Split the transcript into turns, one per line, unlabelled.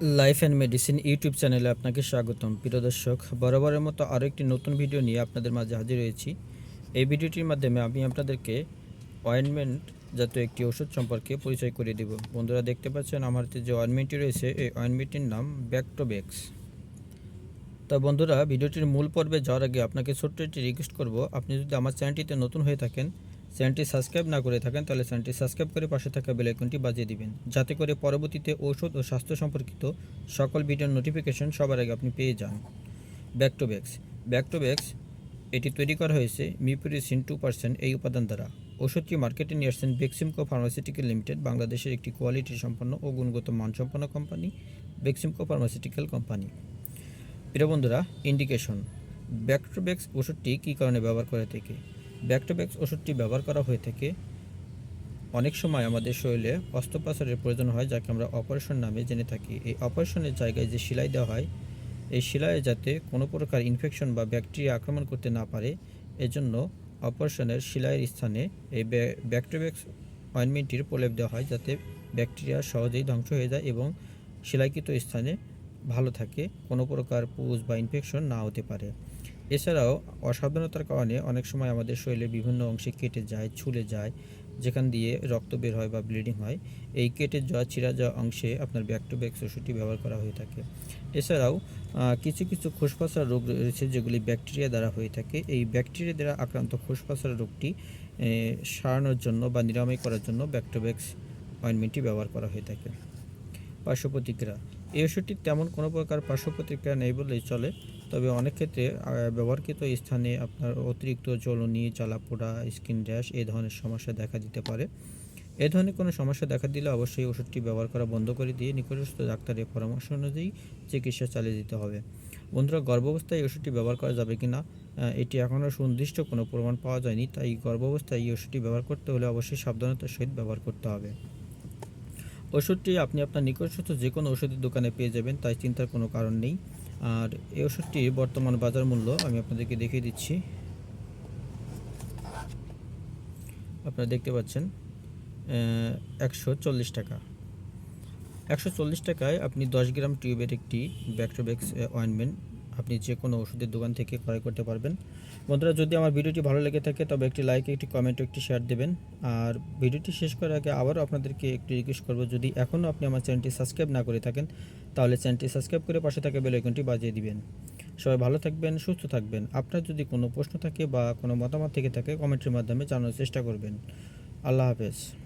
Life and medicine YouTube চ্যানেলে আপনাকে স্বাগতম। প্রিয় দর্শক, বরাবরের মতো আরও একটি নতুন ভিডিও নিয়ে আপনাদের মাঝে হাজির হয়েছি। এই ভিডিওটির মাধ্যমে আমি আপনাদেরকে অয়েনমেন্ট জাতীয় একটি ওষুধ সম্পর্কে পরিচয় করে দেব। বন্ধুরা, দেখতে পাচ্ছেন আমার যে অয়েনমেন্টটি রয়েছে, এই অয়েনমেন্টটির নাম ব্যাকটোবেক্স তা বন্ধুরা ভিডিওটির মূল পর্বে যাওয়ার আগে আপনাকে ছোট্ট একটি রিকোয়েস্ট করব। আপনি যদি আমার চ্যানেলটিতে নতুন হয়ে থাকেন চ্যানেলটি সাবস্ক্রাইব না করে থাকেন, তাহলে চ্যানেলটি সাবস্ক্রাইব করে পাশে থাকা বেল আইকনটি বাজিয়ে দিবেন। যাতে করে পরবর্তীতে ঔষধ ও স্বাস্থ্য সম্পর্কিত সকল ভিডিওর নোটিফিকেশন সবার আগে আপনি পেয়ে যান। ব্যাকটোব্যাক্স ব্যাকটোব্যাক্স এটি তৈরি করা হয়েছে মিপুরিসিন টু পার্সেন্ট এই উপাদান দ্বারা। ওষুধটি মার্কেটে নিয়ে আসছেন বেক্সিমকো ফার্মাসিউটিক্যাল লিমিটেড বাংলাদেশের একটি কোয়ালিটি সম্পন্ন ও গুণগত মানসম্পন্ন কোম্পানি বেক্সিমকো ফার্মাসিউটিক্যাল কোম্পানি প্রিয় বন্ধুরা ইন্ডিকেশন ব্যাকটোব্যাক্স ওষুধটি কী কারণে ব্যবহার করে থাকে? ব্যাকটোব্যাক্স ওষুধটি ব্যবহার করা হয়ে থাকে অনেক সময় আমাদের শরীরে অস্ত্রোপচারের প্রয়োজন হয়, যাকে আমরা অপারেশন নামে জেনে থাকি। এই অপারেশনের জায়গায় যে সেলাই দেওয়া হয়, এই সেলাইয়ে যাতে কোনো প্রকার ইনফেকশন বা ব্যাকটেরিয়া আক্রমণ করতে না পারে, এজন্য অপারেশনের সেলাইয়ের স্থানে এই ব্যাকটোব্যাক্স অয়েনমেন্টটির প্রলেপ দেওয়া হয়, যাতে ব্যাকটেরিয়া সহজেই ধ্বংস হয়ে যায় এবং সেলাইকৃত স্থানে ভালো থাকে, কোনো প্রকার পুজ বা ইনফেকশন না হতে পারে। এছাড়াও অসাবধানতার কারণে অনেক সময় আমাদের শরীরে বিভিন্ন অংশে কেটে যায়, ছুলে যায়, যেখান দিয়ে রক্ত বের হয় বা ব্লিডিং হয়। এই কেটে যাওয়া চিরা যাওয়া অংশে আপনার ব্যাক টু ব্যাক ওষুধটি ব্যবহার করা হয়ে থাকে। এছাড়াও কিছু কিছু খোসপাসার রোগ রয়েছে যেগুলি ব্যাকটেরিয়া দ্বারা হয়ে থাকে। এই ব্যাকটেরিয়া দ্বারা আক্রান্ত খোসপাসার রোগটি সারানোর জন্য বা নিরাময় করার জন্য ব্যাকটোব্যাক্স অয়েনমেন্টটি ব্যবহার করা হয়ে থাকে। পার্শ্ব প্রতিক্রিয়া এই ওষুধটির তেমন কোনো প্রকার পার্শ্ব প্রতিক্রিয়া নেই বললেই চলে। তবে অনেক ক্ষেত্রে ব্যবহারকৃত স্থানে আপনার অতিরিক্ত জ্বলনি জ্বালাপোড়া স্কিন র্যাশ এই ধরনের সমস্যা দেখা দিতে পারে। এ ধরনের কোনো সমস্যা দেখা দিলে অবশ্যই ওষুধটি ব্যবহার করা বন্ধ করে দিয়ে নিকটস্থ ডাক্তারের পরামর্শ অনুযায়ী চিকিৎসা চালিয়ে দিতে হবে। বন্ধুরা, গর্ভাবস্থায় এই ওষুধটি ব্যবহার করা যাবে কি না এটি এখনও সুনির্দিষ্ট কোনো প্রমাণ পাওয়া যায়নি, তাই গর্ভাবস্থায় এই ওষুধটি ব্যবহার করতে হলে অবশ্যই সাবধানতার সহিত ব্যবহার করতে হবে। ওষুধটি আপনি আপনার নিকটস্থ যে কোনো ওষুধের দোকানে পেয়ে যাবেন, তাই চিন্তার কোনো কারণ নেই। আর এই ওষুধটির বর্তমান বাজার মূল্য আমি আপনাদেরকে দেখিয়ে দিচ্ছি। আপনারা দেখতে পাচ্ছেন একশো চল্লিশ টাকা। একশো চল্লিশ টাকায় আপনি দশ গ্রাম টিউবের একটি ব্যাকটোব্যাক্স অয়েনমেন্ট আপনি যে কোনো ওষুধের দোকান থেকে ক্রয় করতে পারবেন। বন্ধুরা, যদি আমার ভিডিওটি ভালো লেগে থাকে, তবে একটি লাইক একটি কমেন্ট একটি শেয়ার দেবেন। আর ভিডিওটি শেষ করার আগে আবারও আপনাদেরকে একটি রিকোয়েস্ট করব, যদি এখনও আপনি আমার চ্যানেলটি সাবস্ক্রাইব না করে থাকেন, তাহলে চ্যানেলটি সাবস্ক্রাইব করে পাশে থাকা বেল আইকনটি বাজিয়ে দিবেন। সবাই ভালো থাকবেন, সুস্থ থাকবেন। আপনার যদি কোনো প্রশ্ন থাকে বা কোনো মতামত থেকে থাকে কমেন্টের মাধ্যমে জানানোর চেষ্টা করবেন। আল্লাহ হাফেজ।